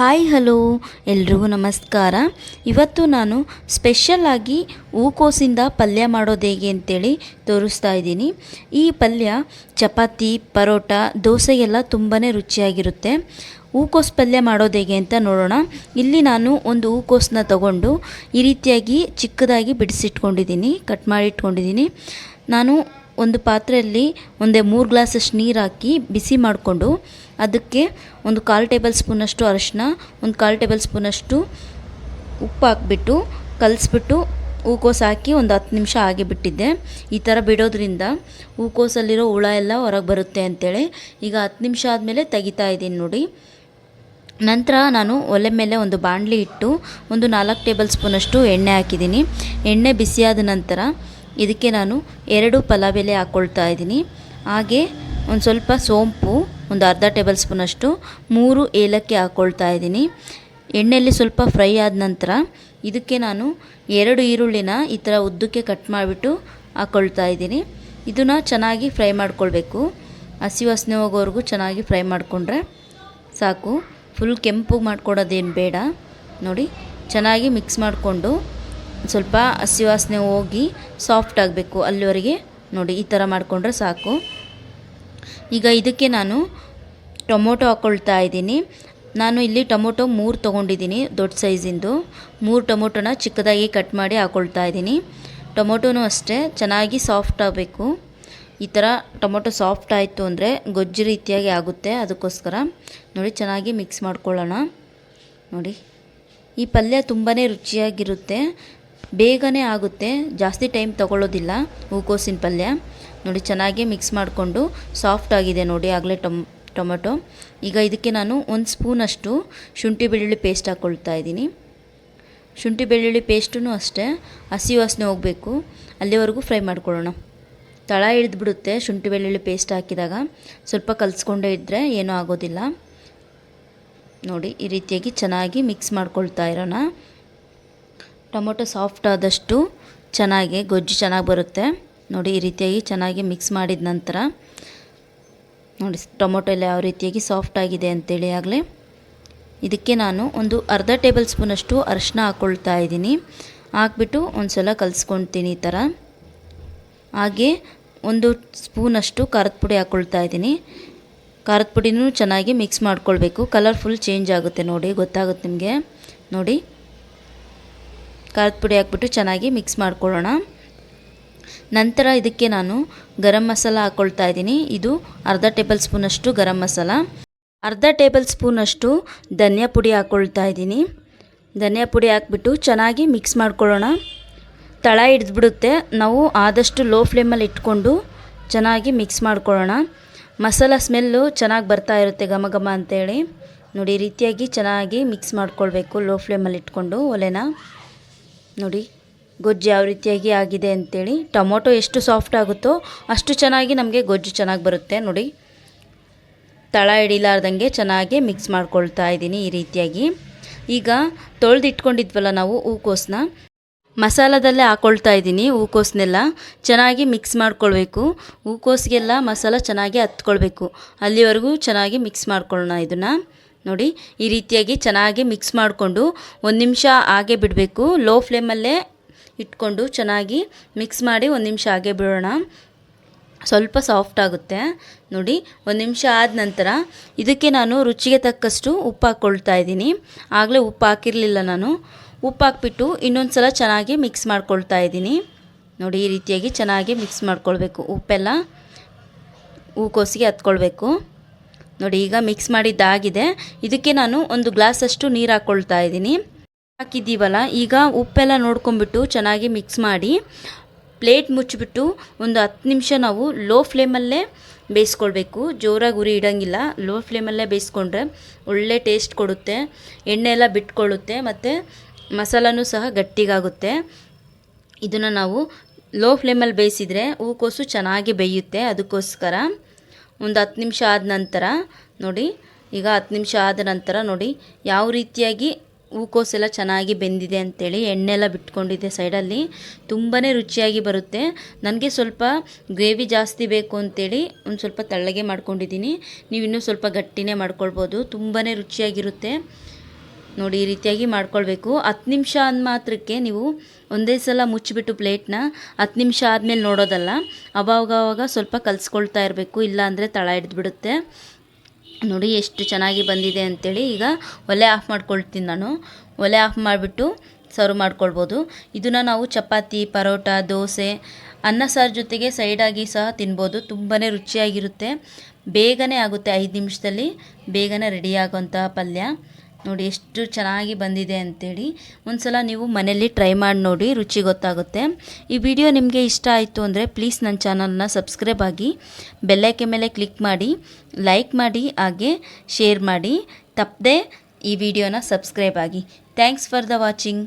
Hi, hello. ಎಲ್ರಿಗೂ ನಮಸ್ಕಾರ. ಇವತ್ತು ನಾನು ಸ್ಪೆಷಲ್ಲಾಗಿ ಹೂಕೋಸಿಂದ ಪಲ್ಯ ಮಾಡೋದು ಹೇಗೆ ಅಂತೇಳಿ ತೋರಿಸ್ತಾ ಇದ್ದೀನಿ. ಈ ಪಲ್ಯ ಚಪಾತಿ, ಪರೋಟ ದೋಸೆಗೆಲ್ಲ ತುಂಬಾ ರುಚಿಯಾಗಿರುತ್ತೆ. ಹೂಕೋಸು ಪಲ್ಯ ಮಾಡೋದು ಹೇಗೆ ಅಂತ ನೋಡೋಣ. ಇಲ್ಲಿ ನಾನು ಒಂದು ಹೂಕೋಸನ್ನ ತಗೊಂಡು ಈ ರೀತಿಯಾಗಿ ಚಿಕ್ಕದಾಗಿ ಬಿಡಿಸಿಟ್ಕೊಂಡಿದ್ದೀನಿ, ಕಟ್ ಮಾಡಿಟ್ಕೊಂಡಿದ್ದೀನಿ. ನಾನು ಒಂದು ಪಾತ್ರೆಯಲ್ಲಿ ಒಂದೇ ಮೂರು ಗ್ಲಾಸಷ್ಟು ನೀರು ಹಾಕಿ ಬಿಸಿ ಮಾಡಿಕೊಂಡು ಅದಕ್ಕೆ ಒಂದು ಕಾಲು ಟೇಬಲ್ ಸ್ಪೂನಷ್ಟು ಅರಿಶಿನ, ಒಂದು ಕಾಲು ಟೇಬಲ್ ಸ್ಪೂನಷ್ಟು ಉಪ್ಪು ಹಾಕ್ಬಿಟ್ಟು ಕಲಿಸ್ಬಿಟ್ಟು ಹೂಕೋಸು ಹಾಕಿ ಒಂದು ಹತ್ತು ನಿಮಿಷ ಹಾಗೆ ಬಿಟ್ಟಿದ್ದೆ. ಈ ಥರ ಬಿಡೋದ್ರಿಂದ ಹೂಕೋಸಲ್ಲಿರೋ ಹುಳ ಎಲ್ಲ ಹೊರಗೆ ಬರುತ್ತೆ ಅಂತೇಳಿ ಈಗ ಹತ್ತು ನಿಮಿಷ ಆದಮೇಲೆ ತೆಗಿತಾ ಇದ್ದೀನಿ ನೋಡಿ. ನಂತರ ನಾನು ಒಲೆ ಮೇಲೆ ಒಂದು ಬಾಣಲಿ ಇಟ್ಟು ಒಂದು ನಾಲ್ಕು ಟೇಬಲ್ ಸ್ಪೂನಷ್ಟು ಎಣ್ಣೆ ಹಾಕಿದ್ದೀನಿ. ಎಣ್ಣೆ ಬಿಸಿಯಾದ ನಂತರ ಇದಕ್ಕೆ ನಾನು ಎರಡು ಪಲಾವ್ ಎಲೆ ಹಾಕ್ಕೊಳ್ತಾ ಇದ್ದೀನಿ. ಹಾಗೆ ಒಂದು ಸ್ವಲ್ಪ ಸೋಂಪು, ಒಂದು ಅರ್ಧ ಟೇಬಲ್ ಸ್ಪೂನಷ್ಟು ಮೂರು ಏಲಕ್ಕಿ ಹಾಕ್ಕೊಳ್ತಾ ಇದ್ದೀನಿ. ಎಣ್ಣೆಯಲ್ಲಿ ಸ್ವಲ್ಪ ಫ್ರೈ ಆದ ನಂತರ ಇದಕ್ಕೆ ನಾನು ಎರಡು ಈರುಳ್ಳಿನ ಈ ಥರ ಉದ್ದಕ್ಕೆ ಕಟ್ ಮಾಡಿಬಿಟ್ಟು ಹಾಕ್ಕೊಳ್ತಾ ಇದ್ದೀನಿ. ಇದನ್ನು ಚೆನ್ನಾಗಿ ಫ್ರೈ ಮಾಡ್ಕೊಳ್ಬೇಕು. ಹಸಿ ವಾಸನೆ ಹೋಗೋವರೆಗೂ ಚೆನ್ನಾಗಿ ಫ್ರೈ ಮಾಡಿಕೊಂಡ್ರೆ ಸಾಕು. ಫುಲ್ ಕೆಂಪು ಮಾಡ್ಕೊಡೋದೇನು ಬೇಡ. ನೋಡಿ, ಚೆನ್ನಾಗಿ ಮಿಕ್ಸ್ ಮಾಡಿಕೊಂಡು ಸ್ವಲ್ಪ ಹಸಿ ವಾಸನೆ ಹೋಗಿ ಸಾಫ್ಟ್ ಆಗಬೇಕು ಅಲ್ಲಿವರೆಗೆ. ನೋಡಿ, ಈ ಥರ ಮಾಡಿಕೊಂಡ್ರೆ ಸಾಕು. ಈಗ ಇದಕ್ಕೆ ನಾನು ಟೊಮೊಟೊ ಹಾಕ್ಕೊಳ್ತಾ ಇದ್ದೀನಿ. ನಾನು ಇಲ್ಲಿ ಟೊಮೊಟೊ ಮೂರು ತೊಗೊಂಡಿದ್ದೀನಿ, ದೊಡ್ಡ ಸೈಜಿಂದು. ಮೂರು ಟೊಮೊಟೊನ ಚಿಕ್ಕದಾಗಿ ಕಟ್ ಮಾಡಿ ಹಾಕ್ಕೊಳ್ತಾ ಇದ್ದೀನಿ. ಟೊಮೊಟೊನೂ ಅಷ್ಟೇ, ಚೆನ್ನಾಗಿ ಸಾಫ್ಟ್ ಆಗಬೇಕು. ಈ ಥರ ಟೊಮೊಟೊ ಸಾಫ್ಟ್ ಆಯಿತು ಅಂದರೆ ಗೊಜ್ಜು ರೀತಿಯಾಗಿ ಆಗುತ್ತೆ ಅದಕ್ಕೋಸ್ಕರ. ನೋಡಿ, ಚೆನ್ನಾಗಿ ಮಿಕ್ಸ್ ಮಾಡ್ಕೊಳ್ಳೋಣ. ನೋಡಿ, ಈ ಪಲ್ಯ ತುಂಬಾ ರುಚಿಯಾಗಿರುತ್ತೆ. ಬೇಗನೆ ಆಗುತ್ತೆ. ಜಾಸ್ತಿ ಟೈಮ್ ತಗೊಳ್ಳೋದಿಲ್ಲ. ಹೂಕೋಸಿನ ಪಲ್ಯ. ನೋಡಿ, ಚೆನ್ನಾಗಿ ಮಿಕ್ಸ್ ಮಾಡಿಕೊಂಡು ಸಾಫ್ಟ್ ಆಗಿದೆ ನೋಡಿ, ಆಗಲೇ ಟೊಮ್, ಟೊಮೆಟೊ. ಈಗ ಇದಕ್ಕೆ ನಾನು ಒಂದು ಸ್ಪೂನಷ್ಟು ಶುಂಠಿ ಬೆಳ್ಳುಳ್ಳಿ ಪೇಸ್ಟ್ ಹಾಕ್ಕೊಳ್ತಾ ಇದ್ದೀನಿ. ಶುಂಠಿ ಬೆಳ್ಳುಳ್ಳಿ ಪೇಸ್ಟೂ ಅಷ್ಟೇ. ಹಸಿ ವಾಸನೆ ಹೋಗಬೇಕು. ಅಲ್ಲಿವರೆಗೂ ಫ್ರೈ ಮಾಡ್ಕೊಳ್ಳೋಣ. ತಳ ಹಿಡಿದ್ಬಿಡುತ್ತೆ ಶುಂಠಿ ಬೆಳ್ಳುಳ್ಳಿ ಪೇಸ್ಟ್ ಹಾಕಿದಾಗ. ಸ್ವಲ್ಪ ಕಲಿಸ್ಕೊಂಡೇ ಇದ್ದರೆ ಏನೂ ಆಗೋದಿಲ್ಲ. ನೋಡಿ, ಈ ರೀತಿಯಾಗಿ ಚೆನ್ನಾಗಿ ಮಿಕ್ಸ್ ಮಾಡ್ಕೊಳ್ತಾ ಇರೋಣ. ಟೊಮೊಟೊ ಸಾಫ್ಟ್ ಆದಷ್ಟು ಚೆನ್ನಾಗಿ, ಗೊಜ್ಜು ಚೆನ್ನಾಗಿ ಬರುತ್ತೆ. ನೋಡಿ, ಈ ರೀತಿಯಾಗಿ ಚೆನ್ನಾಗಿ ಮಿಕ್ಸ್ ಮಾಡಿದ ನಂತರ ನೋಡಿ, ಟೊಮೊಟೊ ಎಲ್ಲ ಯಾವ ರೀತಿಯಾಗಿ ಸಾಫ್ಟ್ ಆಗಿದೆ ಅಂತೇಳಿ ಆಗಲೇ. ಇದಕ್ಕೆ ನಾನು ಒಂದು ಅರ್ಧ ಟೇಬಲ್ ಸ್ಪೂನಷ್ಟು ಅರಿಶಿನ ಹಾಕ್ಕೊಳ್ತಾ ಇದ್ದೀನಿ. ಹಾಕ್ಬಿಟ್ಟು ಒಂದು ಸಲ ಕಲಿಸ್ಕೊಳ್ತೀನಿ ಈ ಥರ. ಹಾಗೆ ಒಂದು ಸ್ಪೂನಷ್ಟು ಖಾರದ ಪುಡಿ ಹಾಕ್ಕೊಳ್ತಾ ಇದ್ದೀನಿ. ಖಾರದ ಪುಡಿನೂ ಚೆನ್ನಾಗಿ ಮಿಕ್ಸ್ ಮಾಡ್ಕೊಳ್ಬೇಕು. ಕಲರ್ ಫುಲ್ ಚೇಂಜ್ ಆಗುತ್ತೆ ನೋಡಿ, ಗೊತ್ತಾಗುತ್ತೆ ನಿಮಗೆ. ನೋಡಿ ಖಾರದ ಪುಡಿ ಹಾಕ್ಬಿಟ್ಟು ಚೆನ್ನಾಗಿ ಮಿಕ್ಸ್ ಮಾಡ್ಕೊಳ್ಳೋಣ. ನಂತರ ಇದಕ್ಕೆ ನಾನು ಗರಂ ಮಸಾಲ ಹಾಕ್ಕೊಳ್ತಾ ಇದ್ದೀನಿ. ಇದು ಅರ್ಧ ಟೇಬಲ್ ಸ್ಪೂನಷ್ಟು ಗರಂ ಮಸಾಲ. ಅರ್ಧ ಟೇಬಲ್ ಸ್ಪೂನಷ್ಟು ಧನಿಯಾ ಪುಡಿ ಹಾಕ್ಕೊಳ್ತಾ ಇದ್ದೀನಿ. ಧನಿಯಾ ಪುಡಿ ಹಾಕ್ಬಿಟ್ಟು ಚೆನ್ನಾಗಿ ಮಿಕ್ಸ್ ಮಾಡ್ಕೊಳ್ಳೋಣ. ತಳ ಹಿಡಿದ್ಬಿಡುತ್ತೆ. ನಾವು ಆದಷ್ಟು ಲೋ ಫ್ಲೇಮಲ್ಲಿ ಇಟ್ಕೊಂಡು ಚೆನ್ನಾಗಿ ಮಿಕ್ಸ್ ಮಾಡ್ಕೊಳ್ಳೋಣ. ಮಸಾಲ ಸ್ಮೆಲ್ಲು ಚೆನ್ನಾಗಿ ಬರ್ತಾ ಇರುತ್ತೆ ಘಮ ಘಮ ಅಂತೇಳಿ. ನೋಡಿ, ರೀತಿಯಾಗಿ ಚೆನ್ನಾಗಿ ಮಿಕ್ಸ್ ಮಾಡ್ಕೊಳ್ಬೇಕು ಲೋ ಫ್ಲೇಮಲ್ಲಿ ಇಟ್ಕೊಂಡು ಒಲೆನ. ನೋಡಿ, ಗೊಜ್ಜು ಯಾವ ರೀತಿಯಾಗಿ ಆಗಿದೆ ಅಂತೇಳಿ. ಟೊಮೊಟೊ ಎಷ್ಟು ಸಾಫ್ಟ್ ಆಗುತ್ತೋ ಅಷ್ಟು ಚೆನ್ನಾಗಿ ನಮಗೆ ಗೊಜ್ಜು ಚೆನ್ನಾಗಿ ಬರುತ್ತೆ. ನೋಡಿ, ತಳ ಹಿಡಿಲಾರ್ದಂಗೆ ಚೆನ್ನಾಗಿ ಮಿಕ್ಸ್ ಮಾಡ್ಕೊಳ್ತಾ ಇದ್ದೀನಿ ಈ ರೀತಿಯಾಗಿ. ಈಗ ತೊಳೆದಿಟ್ಕೊಂಡಿದ್ವಲ್ಲ ನಾವು ಹೂಕೋಸನ್ನ ಮಸಾಲದಲ್ಲೇ ಹಾಕ್ಕೊಳ್ತಾ ಇದ್ದೀನಿ ಹೂಕೋಸನ್ನೆಲ್ಲ ಚೆನ್ನಾಗಿ ಮಿಕ್ಸ್ ಮಾಡ್ಕೊಳ್ಬೇಕು. ಹೂಕೋಸಿಗೆಲ್ಲ ಮಸಾಲ ಚೆನ್ನಾಗಿ ಹತ್ಕೊಳ್ಬೇಕು. ಅಲ್ಲಿವರೆಗೂ ಚೆನ್ನಾಗಿ ಮಿಕ್ಸ್ ಮಾಡ್ಕೊಳ್ಳೋಣ ಇದನ್ನು. ನೋಡಿ, ಈ ರೀತಿಯಾಗಿ ಚೆನ್ನಾಗಿ ಮಿಕ್ಸ್ ಮಾಡಿಕೊಂಡು ಒಂದು ನಿಮಿಷ ಹಾಗೆ ಬಿಡಬೇಕು. ಲೋ ಫ್ಲೇಮಲ್ಲೇ ಇಟ್ಕೊಂಡು ಚೆನ್ನಾಗಿ ಮಿಕ್ಸ್ ಮಾಡಿ ಒಂದು ನಿಮಿಷ ಹಾಗೆ ಬಿಡೋಣ. ಸ್ವಲ್ಪ ಸಾಫ್ಟ್ ಆಗುತ್ತೆ. ನೋಡಿ, ಒಂದು ನಿಮಿಷ ಆದ ನಂತರ ಇದಕ್ಕೆ ನಾನು ರುಚಿಗೆ ತಕ್ಕಷ್ಟು ಉಪ್ಪು ಹಾಕ್ಕೊಳ್ತಾ ಇದ್ದೀನಿ. ಆಗಲೇ ಉಪ್ಪು ಹಾಕಿರಲಿಲ್ಲ ನಾನು. ಉಪ್ಪು ಹಾಕ್ಬಿಟ್ಟು ಇನ್ನೊಂದು ಸಲ ಚೆನ್ನಾಗಿ ಮಿಕ್ಸ್ ಮಾಡ್ಕೊಳ್ತಾ ಇದ್ದೀನಿ. ನೋಡಿ, ಈ ರೀತಿಯಾಗಿ ಚೆನ್ನಾಗಿ ಮಿಕ್ಸ್ ಮಾಡ್ಕೊಳ್ಬೇಕು ಉಪ್ಪೆಲ್ಲ. ಹೂಕೋಸಿಗೆ ಹತ್ಕೊಳ್ಬೇಕು. ನೋಡಿ, ಈಗ ಮಿಕ್ಸ್ ಮಾಡಿದ್ದಾಗಿದೆ. ಇದಕ್ಕೆ ನಾನು ಒಂದು ಗ್ಲಾಸಷ್ಟು ನೀರು ಹಾಕ್ಕೊಳ್ತಾ ಇದ್ದೀನಿ. ಹಾಕಿದ್ದೀವಲ್ಲ, ಈಗ ಉಪ್ಪೆಲ್ಲ ನೋಡ್ಕೊಂಬಿಟ್ಟು ಚೆನ್ನಾಗಿ ಮಿಕ್ಸ್ ಮಾಡಿ, ಪ್ಲೇಟ್ ಮುಚ್ಚಿಬಿಟ್ಟು ಒಂದು ಹತ್ತು ನಿಮಿಷ ನಾವು ಲೋ ಫ್ಲೇಮಲ್ಲೇ ಬೇಯಿಸ್ಕೊಳ್ಬೇಕು. ಜೋರಾಗಿ ಉರಿ ಇಡೋಂಗಿಲ್ಲ. ಲೋ ಫ್ಲೇಮಲ್ಲೇ ಬೇಯಿಸ್ಕೊಂಡ್ರೆ ಒಳ್ಳೆ ಟೇಸ್ಟ್ ಕೊಡುತ್ತೆ. ಎಣ್ಣೆ ಎಲ್ಲ ಬಿಟ್ಕೊಳ್ಳುತ್ತೆ ಮತ್ತು ಮಸಾಲನೂ ಸಹ ಗಟ್ಟಿಗಾಗುತ್ತೆ. ಇದನ್ನು ನಾವು ಲೋ ಫ್ಲೇಮಲ್ಲಿ ಬೇಯಿಸಿದರೆ ಹೂಕೋಸು ಚೆನ್ನಾಗಿ ಬೇಯುತ್ತೆ. ಅದಕ್ಕೋಸ್ಕರ ಒಂದು ಹತ್ತು ನಿಮಿಷ ಆದ ನಂತರ ನೋಡಿ, ಈಗ ಹತ್ತು ನಿಮಿಷ ಆದ ನಂತರ ನೋಡಿ, ಯಾವ ರೀತಿಯಾಗಿ ಹೂಕೋಸೆಲ್ಲ ಚೆನ್ನಾಗಿ ಬೆಂದಿದೆ ಅಂತೇಳಿ ಎಣ್ಣೆ ಎಲ್ಲ ಬಿಟ್ಕೊಂಡಿದೆ ಸೈಡಲ್ಲಿ. ತುಂಬಾ ರುಚಿಯಾಗಿ ಬರುತ್ತೆ. ನನಗೆ ಸ್ವಲ್ಪ ಗ್ರೇವಿ ಜಾಸ್ತಿ ಬೇಕು ಅಂತೇಳಿ ಒಂದು ಸ್ವಲ್ಪ ತಳ್ಳಗೆ ಮಾಡ್ಕೊಂಡಿದ್ದೀನಿ. ನೀವು ಇನ್ನೂ ಸ್ವಲ್ಪ ಗಟ್ಟಿನೇ ಮಾಡ್ಕೊಳ್ಬೋದು. ತುಂಬಾ ರುಚಿಯಾಗಿರುತ್ತೆ. ನೋಡಿ ಈ ರೀತಿಯಾಗಿ ಮಾಡ್ಕೊಳ್ಬೇಕು. ಹತ್ತು ನಿಮಿಷ ಅಂದ ಮಾತ್ರಕ್ಕೆ ನೀವು ಒಂದೇ ಸಲ ಮುಚ್ಚಿಬಿಟ್ಟು ಪ್ಲೇಟ್ನ ಹತ್ತು ನಿಮಿಷ ಆದಮೇಲೆ ನೋಡೋದಲ್ಲ ಅವಾಗ ಅವಾಗ ಸ್ವಲ್ಪ ಕಲಿಸ್ಕೊಳ್ತಾ ಇರಬೇಕು ಇಲ್ಲಾಂದರೆ ತಳ ಹಿಡಿದ್ಬಿಡುತ್ತೆ. ನೋಡಿ ಎಷ್ಟು ಚೆನ್ನಾಗಿ ಬಂದಿದೆ ಅಂಥೇಳಿ ಈಗ ಒಲೆ ಆಫ್ ಮಾಡ್ಕೊಳ್ತೀನಿ ನಾನು. ಒಲೆ ಆಫ್ ಮಾಡಿಬಿಟ್ಟು ಸರ್ವ್ ಮಾಡ್ಕೊಳ್ಬೋದು. ಇದನ್ನು ನಾವು ಚಪಾತಿ, ಪರೋಟ, ದೋಸೆ, ಅನ್ನ ಸಾರು ಜೊತೆಗೆ ಸೈಡಾಗಿ ಸಹ ತಿನ್ಬೋದು. ತುಂಬಾ ರುಚಿಯಾಗಿರುತ್ತೆ. ಬೇಗನೆ ಆಗುತ್ತೆ ಐದು ನಿಮಿಷದಲ್ಲಿ. ಬೇಗನೆ ರೆಡಿಯಾಗುವಂತಹ ಪಲ್ಯ. ನೋಡಿ ಎಷ್ಟು ಚೆನ್ನಾಗಿ ಬಂದಿದೆ ಅಂಥೇಳಿ ಒಂದ್ಸಲ ನೀವು ಮನೆಯಲ್ಲಿ ಟ್ರೈ ಮಾಡಿ ನೋಡಿ, ರುಚಿ ಗೊತ್ತಾಗುತ್ತೆ. ಈ ವಿಡಿಯೋ ನಿಮಗೆ ಇಷ್ಟ ಆಯಿತು ಅಂದರೆ ಪ್ಲೀಸ್ ನನ್ನ ಚಾನಲ್ನ ಸಬ್ಸ್ಕ್ರೈಬ್ ಆಗಿ ಬೆಲ್ಲೈಕೆ ಮೇಲೆ ಕ್ಲಿಕ್ ಮಾಡಿ ಲೈಕ್ ಮಾಡಿ, ಹಾಗೆ ಶೇರ್ ಮಾಡಿ, ತಪ್ಪದೆ ಈ ವಿಡಿಯೋನ ಸಬ್ಸ್ಕ್ರೈಬ್ ಆಗಿ. Thanks for the watching